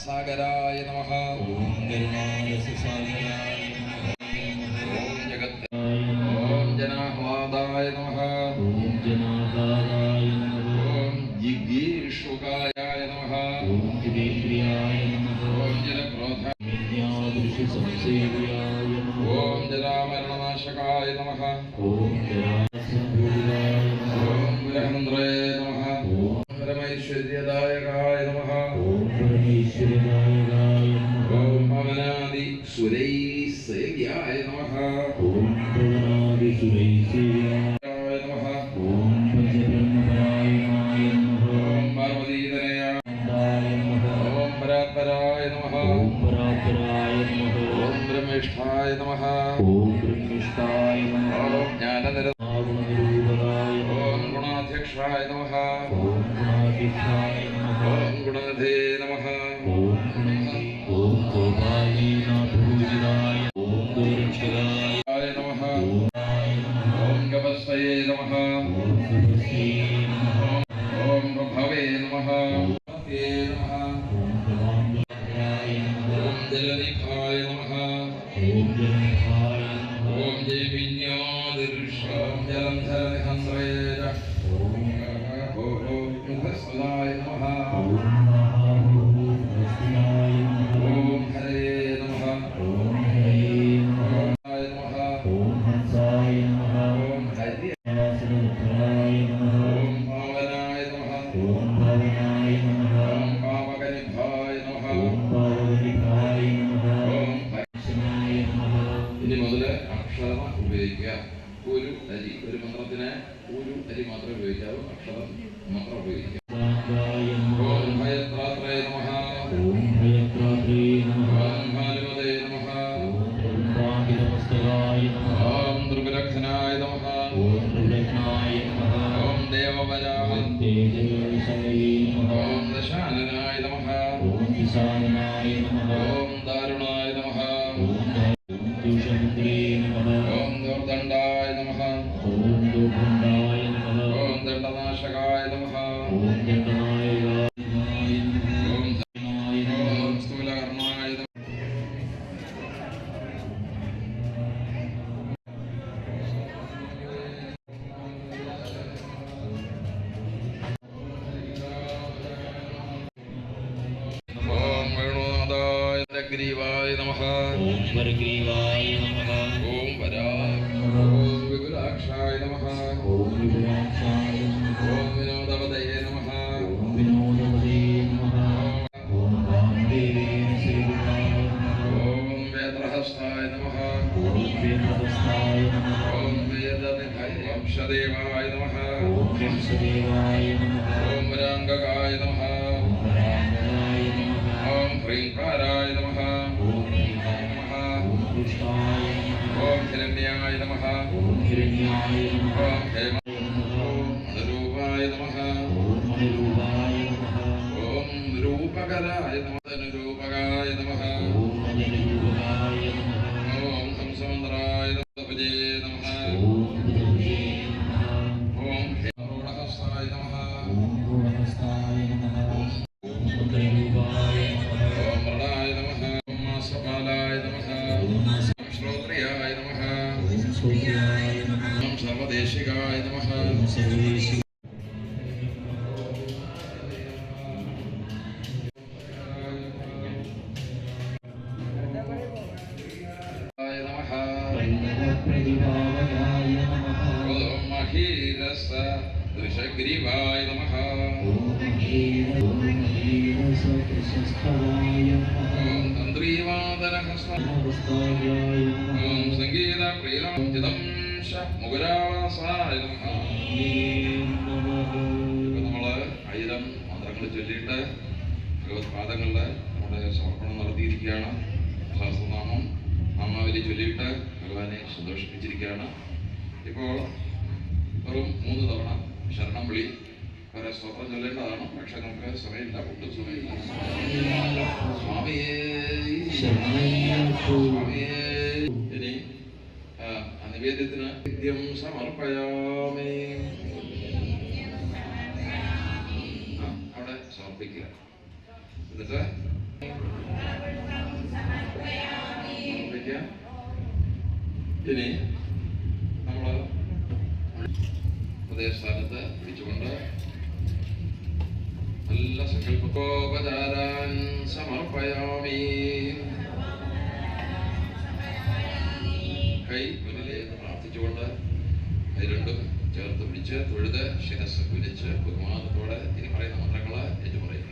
സാഗരായ നമഃ ഓം കരുണാരസസാഗരായ നമഃ ഓം ജഗത് ആയ നമഃ ഓം ജനാഹ്ലാദായ നമഃ ഓം ജനാകാരായ നമഃ ഓം ജിഗീഷുകായ നമഃ ഓം ജിതേന്ദ്രിയായ നമഃ ഓം ജനക്രോധ വിദ്യാദൃശി സംസേവ്യായ നമഃ ഓം ജരാമരണനാശകായ നമഃ ഓം ജരാസംഭൂതായ പരമൈശ്വര്യദായകായ നമഃ ഓം പരമേശ്വരനായകായ നമഃ. ഓം പവനാദി സുരൈസേവ്യായ നമഃ. ഓം ഭവനാദിസുരൈസേവ്യായ നമഃ. ഓം പഞ്ചബ്രഹ്മപരായണായ നമഃ ഓം പാർവതീതനയ നമഃ ഓം പരാത്പരായ നമഃ. ഓം പരാപരായ നമഃ ഓം ബ്രഹ്മിഷ്ഠായ നമഃ. ഓം ബ്രഹ്മിഷ്ഠായ നമഃ ഓം ജ്ഞാനനിര ഓം ഗുണാധ്യക്ഷായ നമഃ. ഓം ഗുണാധിഷ്ഠായ നമഃ ഓം ഗുണനിധേ നമഃ ഓം ഗുണനി ഓം ഗോപാലീനാഥപൂജിതായ ഓം ഗോരക്ഷകായ ആയ നമഃ ഓം ആയ നമഃ ഓം ഗപസ്തയേ നമഃ ഓം ഗുണശ്രീ നമഃ ഓം പ്രഭവേ നമഃ ഭക്തേ നമഃ ഓം ഒരു അരി ഒരു മന്ത്രത്തിന് ഒരു അരി മാത്രമേ ഉപയോഗിക്കാവൂ അക്ഷരം മാത്രം ഉപയോഗിക്കുക ശാന്തായ നമഃ. ഓം ഭയത്രാത്രേ വേണുനാഥായ ഗ്രീവായ നമഃ ഓം വരഗ്രീവായ നമഃ ഓം വരാ ഓം വിപുലാക്ഷായ നമഃ ഓം വിപുലാക്ഷായ നമഃ ഓം വിനോദവദയേ നമഃ ഓം വിനോദവദേ നമഃ ഓം വാമദേവേന സേവിതായ നമഃ ഓം വേത്രഹസ്തായ നമഃ ഓം വേദഹസ്തായ നമഃ ഓം വേദവിധൈവംശദേവായ നമഃ ഓം ഹംസദേവായ നമഃ ഓം വരാംഗകായ നമഃ ഓം വരാംഗായ നമഃ ഓം ഹ്രീംകാരായ നമഃ ഓം ഹരിഹായ നമഃ ഓം കൃഷ്ണായ നമഃ ഓം ഹിരണ്യായ നമഃ ഓം ഹിരണ്യായ നമഃ ഓം ഹേമ ഓം അനുരൂപായ നമഃ ഓം മണിരൂപായ നമഃ ഓം രൂപകരായ നമഃ അനുരൂപകായ നമഃ ഓം മണിരൂപകായ നമഃ ഓം സൂര്യായ നമഃ ഓം സർവദേശികായ നമഃ നമ്മൾ ആയിരം മന്ത്രങ്ങൾ ചൊല്ലിയിട്ട് ഭഗവത് പാദങ്ങളിൽ നമ്മുടെ സമർപ്പണം നടത്തിയിരിക്കുകയാണ് സഹസ്രനാമം നാമാവലി ചൊല്ലിയിട്ട് ഭഗവാനെ സന്തോഷിപ്പിച്ചിരിക്കുകയാണ് ഇപ്പോൾ വെറും മൂന്ന് തവണ ശരണം വിളി അവരെ സ്വപ്നം ചൊല്ലേണ്ടതാണ് പക്ഷെ നമുക്ക് സമയമില്ല. ഒട്ടും സമയമില്ല. സ്വാമിയേ. സ്വാമിയേ. ഇനി നിവേദ്യത്തിന് നിത്യം സമർപ്പയാമേ. അവിടെ സമർപ്പിക്കുക. എന്നിട്ട് ഇനി നമ്മൾ അതേ സ്ഥാനത്ത് ഇരിച്ചുകൊണ്ട് സങ്കല്പത്തോപചാരാൻ സമർപ്പയാമി കൈ മുന്നിലേക്ക് പ്രാർത്ഥിച്ചുകൊണ്ട് കൈ രണ്ടും ചേർത്ത് പിടിച്ച് തൊഴുത് ശിരസ് കുലിച്ച് ബഹുമാനത്തോടെ ഇനി പറയുന്ന മന്ത്രങ്ങൾ ഏറ്റുപറയുക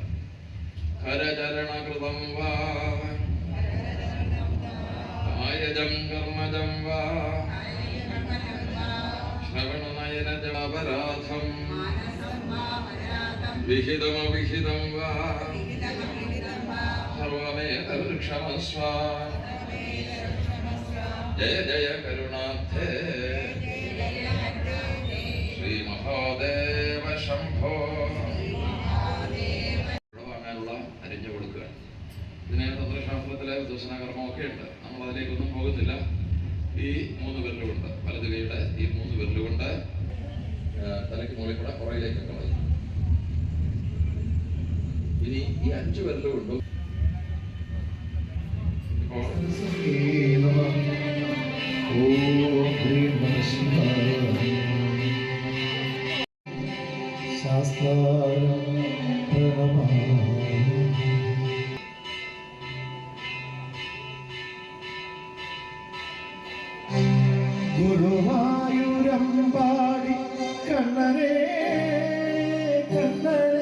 കരചരണകൃതം വാ. കായജം കർമ്മജം വാ. ശ്രവണനയനജാപരാധം വിഹിതമവിഹിതം വാ സർവമേതവൃക്ഷമസ്വ ജയ ജയ കരുണാർത്ഥേ ശ്രീ മഹാദേവ ശംഭോ. വാങ്ങാനുള്ള അരിഞ്ഞു കൊടുക്കുക ഇതിന് തന്ത്രശാസ്ത്രത്തിലെ ദൂഷണകർമ്മമൊക്കെ ഉണ്ട് നമ്മൾ അതിലേക്കൊന്നും പോകത്തില്ല. ഈ മൂന്ന് വിരലുകൊണ്ട് വലതുകൈയുടെ ഈ മൂന്ന് വിരലുകൊണ്ട് തലയ്ക്ക് മുകളിൽ കൂടെ പുറകിലേക്കൊക്കെ കളയും ഇനി ഈ അഞ്ചു വിരലുകൊണ്ടും ഉണ്ടോ? ഗുരുവായൂരം പാടി നമഃ ശിവായ